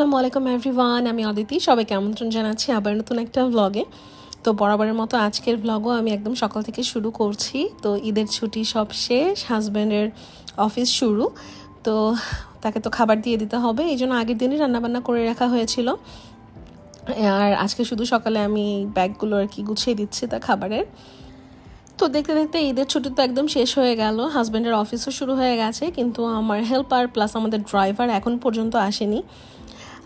আসসালামু আলাইকুম এভরিওয়ান আমি অদিতি সবাইকে আমন্ত্রণ জানাচ্ছি আবার নতুন একটা ব্লগে তো বরাবরের মতো আজকের ব্লগও আমি একদম সকাল থেকে শুরু করছি। তো ঈদের ছুটি সব শেষ হাজব্যান্ডের অফিস শুরু। তো তাকে তো খাবার দিয়ে দিতে হবে, এই জন্য আগের দিনই রান্নাবান্না করে রাখা হয়েছিল। আর আজকে শুধু সকালে আমি ব্যাগগুলো আর কি গুছিয়ে দিচ্ছি তা খাবারের। তো দেখতে দেখতে ঈদের ছুটি তো একদম শেষ হয়ে গেল হাজব্যান্ডের অফিসও শুরু হয়ে গেছে। কিন্তু আমার হেল্পার প্লাস আমাদের ড্রাইভার এখন পর্যন্ত আসেনি।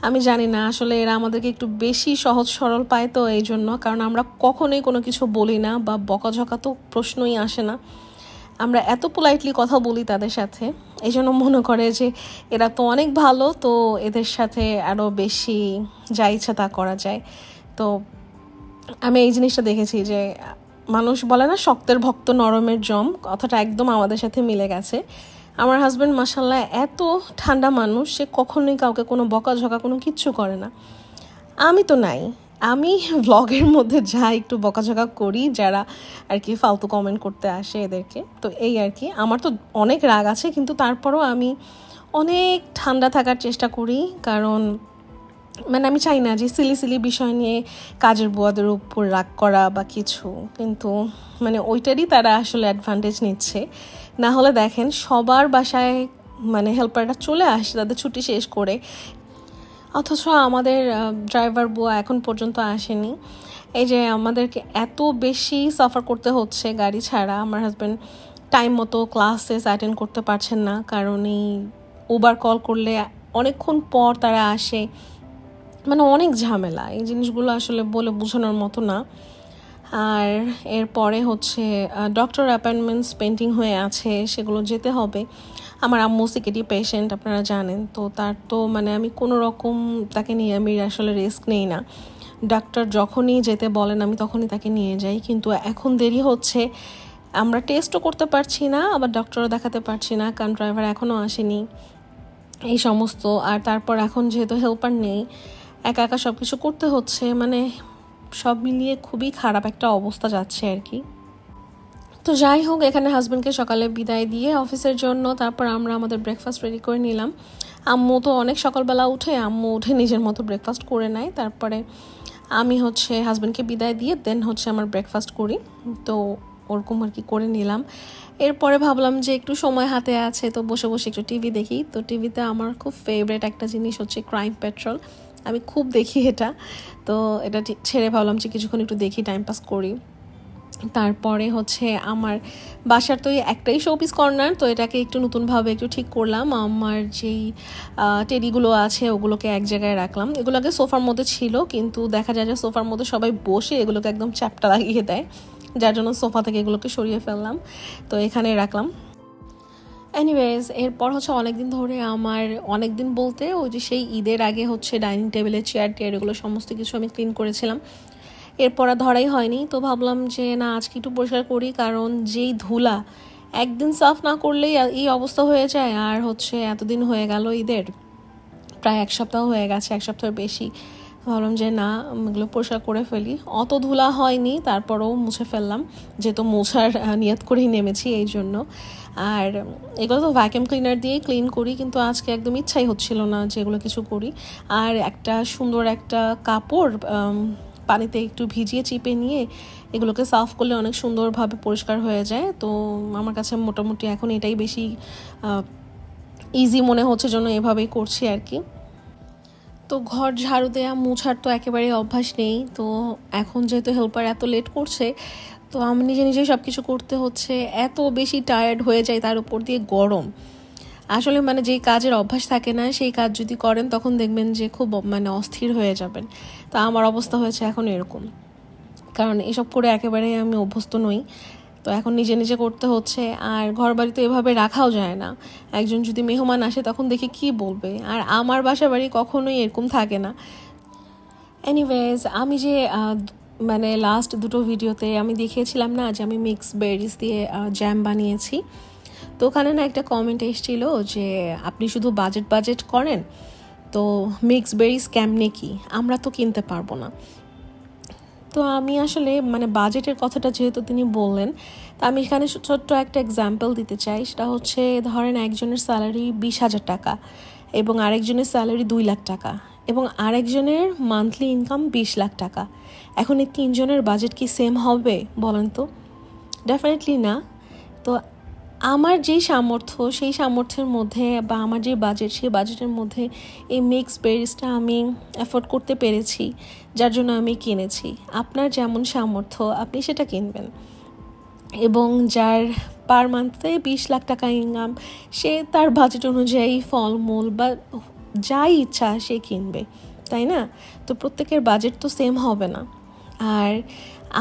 আমি জানি না, আসলে এরা আমাদেরকে একটু বেশি সহজ সরল পায় তো এই জন্য, কারণ আমরা কখনোই কোনো কিছু বলি না বা বকাঝকা তো প্রশ্নই আসে না। আমরা এত পোলাইটলি কথা বলি তাদের সাথে, এই জন্য মনে করে যে এরা তো অনেক ভালো, তো এদের সাথে আরও বেশি যা ইচ্ছা তা করা যায়। তো আমি এই জিনিসটা দেখেছি যে মানুষ বলে না, শক্তের ভক্ত নরমের জম, কথাটা একদম আমাদের সাথে মিলে গেছে। আমার হাজব্যান্ড মাসাল্লাহ এত ঠান্ডা মানুষ, সে কখনোই কাউকে কোনো বকাঝকা, কোনো কিচ্ছু করে না। আমি তো নাই। আমি ব্লগের মধ্যে যা একটু বকাঝকা করি, যারা আর কি ফালতু কমেন্ট করতে আসে এদেরকে, তো এই আর কি। আমার তো অনেক রাগ আছে, কিন্তু তারপরও আমি অনেক ঠান্ডা থাকার চেষ্টা করি, কারণ মানে আমি চাই না যে সিলি সিলি বিষয় নিয়ে কাজের বুয়াদের উপর রাগ করা বা কিছু, কিন্তু মানে ওইটারই তারা আসলে অ্যাডভান্টেজ নিচ্ছে। না হলে দেখেন সবার বাসায় মানে হেল্পাররা চলে আসে, তাদের ছুটি শেষ করে। অথচ আমাদের ড্রাইভার বুয়া এখন পর্যন্ত আসেনি। এই যে আমাদেরকে এত বেশি সাফার করতে হচ্ছে গাড়ি ছাড়া। আমার হাজব্যান্ড টাইম মতো ক্লাসেস অ্যাটেন্ড করতে পারছেন না, কারণ এই উবার কল করলে অনেকক্ষণ পর তারা আসে। মানে অনেক ঝামেলা। এই জিনিসগুলো আসলে বলে বোঝানোর মতো না। আর এরপরে হচ্ছে ডক্টর অ্যাপয়েন্টমেন্টস পেন্টিং হয়ে আছে, সেগুলো যেতে হবে। আমার আম্মু সিকিটি পেশেন্ট আপনারা জানেন। তো তার তো মানে আমি কোনো রকম তাকে নিয়ে আমি আসলে রিস্ক নেই না। ডাক্তার যখনই যেতে বলেন, আমি তখনই তাকে নিয়ে যাই। কিন্তু এখন দেরি হচ্ছে। আমরা টেস্টও করতে পারছি না, আবার ডক্টরও দেখাতে পারছি না, কারণ ড্রাইভার এখনও আসেনি। এই সমস্ত। আর তারপর এখন যেহেতু হেল্পার নেই, একা একা সব কিছু করতে হচ্ছে। মানে সব মিলিয়ে খুবই খারাপ একটা অবস্থা যাচ্ছে আর কি। তো যাই হোক, এখানে হাজব্যান্ডকে সকালে বিদায় দিয়ে অফিসের জন্য তারপর আমরা আমাদের ব্রেকফাস্ট রেডি করে নিলাম। আম্মু তো অনেক সকালবেলা উঠে, আম্মু উঠে নিজের মতো ব্রেকফাস্ট করে নেয়। তারপরে আমি হচ্ছে হাজব্যান্ডকে বিদায় দিয়ে দেন হচ্ছে আমার ব্রেকফাস্ট করি। তো ওরকম আর কি করে নিলাম। এরপরে ভাবলাম যে একটু সময় হাতে আছে, তো বসে বসে একটু টিভি দেখি। তো টিভিতে আমার খুব ফেভারেট একটা জিনিস হচ্ছে ক্রাইম পেট্রোল আমি খুব দেখি এটা। তো এটা ছেড়ে ভাবলাম যে কিছুক্ষণ একটু দেখি টাইম পাস করি। তারপরে হচ্ছে আমার বাসার তো একটাই শোপিস কর্নার তো এটাকে একটু নতুনভাবে একটু ঠিক করলাম। আমার যেই টেডিগুলো আছে ওগুলোকে এক জায়গায় রাখলাম। এগুলো আগে সোফার মধ্যে ছিল, কিন্তু দেখা যায় যে সোফার মধ্যে সবাই বসে এগুলোকে একদম চ্যাপটা লাগিয়ে দেয়। যার জন্য সোফা থেকে এগুলোকে সরিয়ে ফেললাম। তো এখানে রাখলাম। এনিওয়েজ এরপর হচ্ছে অনেক দিন ধরে আমার অনেক দিন বলতে ওই যে সেই ঈদের আগে হচ্ছে ডাইনিং টেবিলে চেয়ার টেয়ার এগুলো সমস্ত কিছু আমি ক্লিন করেছিলাম। এরপর আর ধরাই হয়নি, তো ভাবলাম যে না, আজকে একটু পরিষ্কার করি, কারণ যেই ধুলা একদিন সাফ না করলেই এই অবস্থা হয়ে যায়, আর হচ্ছে এতদিন হয়ে গেল ঈদের। প্রায় এক সপ্তাহ হয়ে গেছে, এক সপ্তাহের বেশি। ভাবলাম যে না, এগুলো পরিষ্কার করে ফেলি। অত ধুলা হয়নি, তারপরেও মুছে ফেললাম। যেহেতু মোছার নিয়ত করেই নেমেছি এই জন্য। আর এগুলো তো ভ্যাকিউম ক্লিনার দিয়েই ক্লিন করি, কিন্তু আজকে একদম ইচ্ছাই হচ্ছিল না যে এগুলো কিছু করি। আর একটা সুন্দর একটা কাপড় পানিতে একটু ভিজিয়ে চিপে নিয়ে এগুলোকে সাফ করলে অনেক সুন্দরভাবে পরিষ্কার হয়ে যায়। তো আমার কাছে মোটামুটি এখন এটাই বেশি ইজি মনে হচ্ছে জন্য এভাবেই করছি আর কি। তো ঘর ঝাড়ু দেওয়া মুছার তো একেবারে অভ্যাস নেই। তো এখন যেহেতু হেল্পার এত লেট করছে, তো আমি নিজে নিজেই সব কিছু করতে হচ্ছে। এত বেশি টায়ার্ড হয়ে যায় তার উপর দিয়ে গরম। আসলে মানে যেই কাজের অভ্যাস থাকে না, সেই কাজ যদি করেন তখন দেখবেন যে খুব মানে অস্থির হয়ে যাবেন। তা আমার অবস্থা হয়েছে এখন এরকম। কারণ এসব করে একেবারে আমি অভ্যস্ত নই। তো এখন নিজে নিজে করতে হচ্ছে, আর ঘর বাড়ি তো এভাবে রাখাও যায় না। একজন যদি মেহমান আসে, তখন দেখে কি বলবে? আর আমার বাসা বাড়ি কখনোই এরকম থাকে না। এনিওয়েজ আমি যে মানে লাস্ট দুটো ভিডিওতে আমি দেখিয়েছিলাম না যে আমি মিক্স বেরিজ দিয়ে জ্যাম বানিয়েছি? তো ওখানে না একটা কমেন্ট এসেছিল যে, আপনি শুধু বাজেট বাজেট করেন, তো মিক্স বেরিজ কেমনে কি? আমরা তো কিনতে পারব না। তো আমি আসলে মানে বাজেটের কথাটা যেহেতু তিনি বললেন, তা আমি এখানে ছোট্ট একটা এক্সাম্পল দিতে চাই। সেটা হচ্ছে, ধরেন একজনের স্যালারি বিশ হাজার টাকা এবং আরেকজনের স্যালারি দুই লাখ টাকা এবং আরেকজনের মান্থলি ইনকাম বিশ লাখ টাকা। এখন এই তিনজনের বাজেট কি সেম হবে বলেন তো? ডেফিনেটলি না। তো আমার যেই সামর্থ্য, সেই সামর্থ্যের মধ্যে বা আমার যে বাজেট সেই বাজেটের মধ্যে এই মিক্স বেরিজটা আমি অ্যাফোর্ড করতে পেরেছি, যার জন্য আমি কিনেছি। আপনার যেমন সামর্থ্য, আপনি সেটা কিনবেন। এবং যার পার মান্থে বিশ লাখ টাকা ইনকাম সে তার বাজেট অনুযায়ী ফলমূল বা যাই ইচ্ছা সে কিনবে, তাই না? তো প্রত্যেকের বাজেট তো সেম হবে না। আর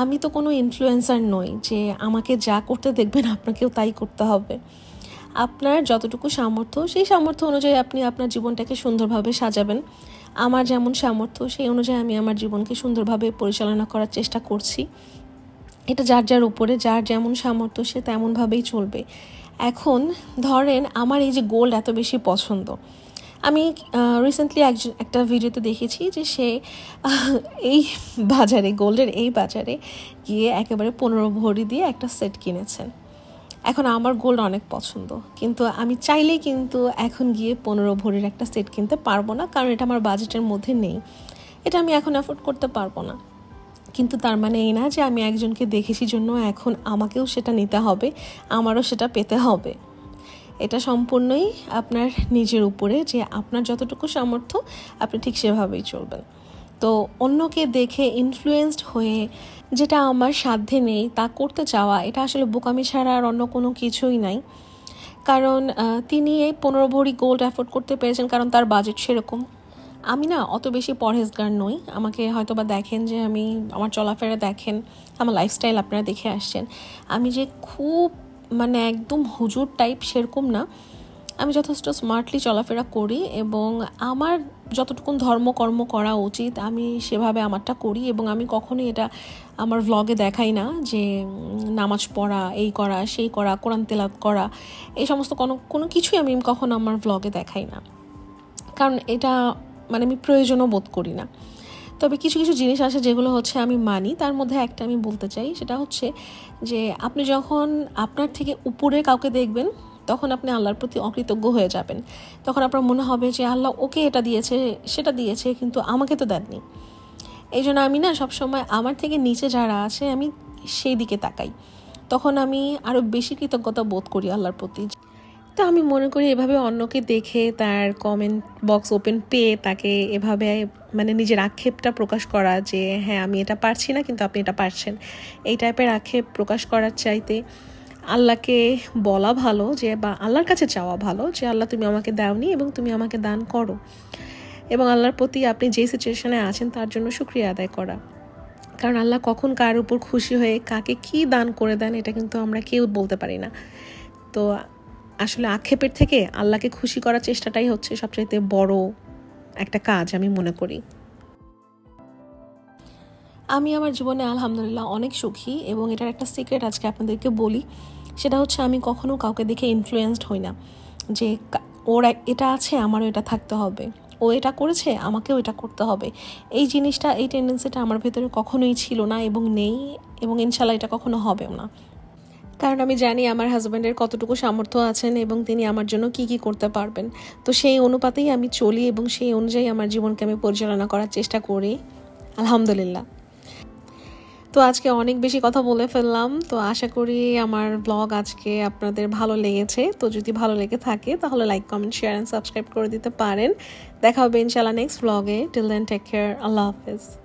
আমি তো কোনো ইনফ্লুয়েন্সার নই যে আমাকে যা করতে দেখবেন আপনাকেও তাই করতে হবে। আপনার যতটুকু সামর্থ্য, সেই সামর্থ্য অনুযায়ী আপনি আপনার জীবনটাকে সুন্দরভাবে সাজাবেন। আমার যেমন সামর্থ্য, সেই অনুযায়ী আমি আমার জীবনকে সুন্দরভাবে পরিচালনা করার চেষ্টা করছি। এটা যার যার উপরে, যার যেমন সামর্থ্য, সে তেমনভাবেই চলবে। এখন ধরেন, আমার এই যে গোল্ড এত বেশি পছন্দ। আমি রিসেন্টলি একজন একটা ভিডিওতে দেখেছি যে সে এই বাজারে, গোল্ডের এই বাজারে গিয়ে একেবারে পনেরো ভরি দিয়ে একটা সেট কিনেছেন এখন আমার গোল্ড অনেক পছন্দ, কিন্তু আমি চাইলেই কিন্তু এখন গিয়ে পনেরো ভরির একটা সেট কিনতে পারব না, কারণ এটা আমার বাজেটের মধ্যে নেই। এটা আমি এখন অ্যাফোর্ড করতে পারব না। কিন্তু তার মানে এই না যে আমি একজনকে দেখেছি জন্য এখন আমাকেও সেটা নিতে হবে, আমারও সেটা পেতে হবে। এটা সম্পূর্ণই আপনার নিজের উপরে যে আপনার যতটুকু সামর্থ্য, আপনি ঠিক সেভাবেই চলবেন। তো অন্যকে দেখে ইনফ্লুয়েসড হয়ে যেটা আমার সাধ্যে নেই, তা করতে চাওয়া, এটা আসলে বোকামি ছাড়া আর অন্য কোনো কিছুই নাই। কারণ তিনি এই পনেরো ভরি গোল্ড অ্যাফোর্ড করতে পেরেছেন কারণ তার বাজেট সেরকম। আমি না অত বেশি পরহেজগার নই। আমাকে হয়তো বা দেখেন যে আমি আমার চলাফেরা দেখেন, আমার লাইফস্টাইল আপনারা দেখে আসছেন। আমি যে খুব মানে একদম হুজুর টাইপ সেরকম না। আমি যথেষ্ট স্মার্টলি চলাফেরা করি এবং আমার যতটুকুন ধর্মকর্ম করা উচিত, আমি সেভাবে আমারটা করি এবং আমি কখনোই এটা আমার ভ্লগে দেখাই না যে নামাজ পড়া, এই করা, সেই করা, কোরআন তেলাত করা, এই সমস্ত কোনো কোনো কিছুই আমি কখনো আমার ভ্লগে দেখাই না। কারণ এটা মানে আমি প্রয়োজনও বোধ করি না। তবে কিছু কিছু জিনিস আছে যেগুলো হচ্ছে আমি মানি। তার মধ্যে একটা আমি বলতে চাই, সেটা হচ্ছে যে আপনি যখন আপনার থেকে উপরে কাউকে দেখবেন, তখন আপনি আল্লাহর প্রতি অকৃতজ্ঞ হয়ে যাবেন। তখন আপনার মনে হবে যে, আল্লাহ ওকে এটা দিয়েছে, সেটা দিয়েছে, কিন্তু আমাকে তো দেননি। এই জন্য আমি না সবসময় আমার থেকে নিচে যারা আছে, আমি সেই দিকে তাকাই। তখন আমি আরও বেশি কৃতজ্ঞতা বোধ করি আল্লাহর প্রতি। তো আমি মনে করি এভাবে অন্যকে দেখে তার কমেন্ট বক্স ওপেন পেয়ে তাকে এভাবে মানে নিজের আক্ষেপটা প্রকাশ করা যে হ্যাঁ আমি এটা পারছি না, কিন্তু আপনি এটা পারছেন। এই টাইপের আক্ষেপ প্রকাশ করার চাইতে আল্লাহকে বলা ভালো যে, বা আল্লাহর কাছে চাওয়া ভালো যে, আল্লাহ, তুমি আমাকে দাওনি এবং তুমি আমাকে দান করো। এবং আল্লাহর প্রতি আপনি যেই সিচুয়েশনে আছেন, তার জন্য শুক্রিয়া আদায় করা। কারণ আল্লাহ কখন কার উপর খুশি হয়ে কাকে কি দান করে দেন, এটা কিন্তু আমরা কেউ বলতে পারি না। তো আসলে আক্ষেপের থেকে আল্লাহকে খুশি করার চেষ্টাটাই হচ্ছে সবচাইতে বড় একটা কাজ, আমি মনে করি। আমি আমার জীবনে আলহামদুলিল্লাহ অনেক সুখী এবং এটার একটা সিক্রেট আজকে আপনাদেরকে বলি। সেটা হচ্ছে আমি কখনো কাউকে দেখে ইনফ্লুয়েসড হই না যে ওর এটা আছে, আমারও এটা থাকতে হবে। ও এটা করেছে, আমাকেও এটা করতে হবে। এই জিনিসটা, এই টেন্ডেন্সিটা আমার ভেতরে কখনোই ছিল না এবং নেই এবং ইনশাল্লাহ এটা কখনো হবেও না। কারণ আমি জানি আমার হাজব্যান্ডের কতটুকু সামর্থ্য আছেন এবং তিনি আমার জন্য কি কি করতে পারবেন। তো সেই অনুপাতেই আমি চলি এবং সেই অনুযায়ী আমার জীবনকে আমি পরিচালনা করার চেষ্টা করি। আলহামদুলিল্লাহ। তো আজকে অনেক বেশি কথা বলে ফেললাম। তো আশা করি আমার ব্লগ আজকে আপনাদের ভালো লেগেছে। তো যদি ভালো লেগে থাকে, তাহলে like comment share and subscribe করে দিতে পারেন। দেখা হবে ইনশাল্লাহ নেক্সট ব্লগে টিল দেন টেক কেয়ার আল্লাহ হাফেজ।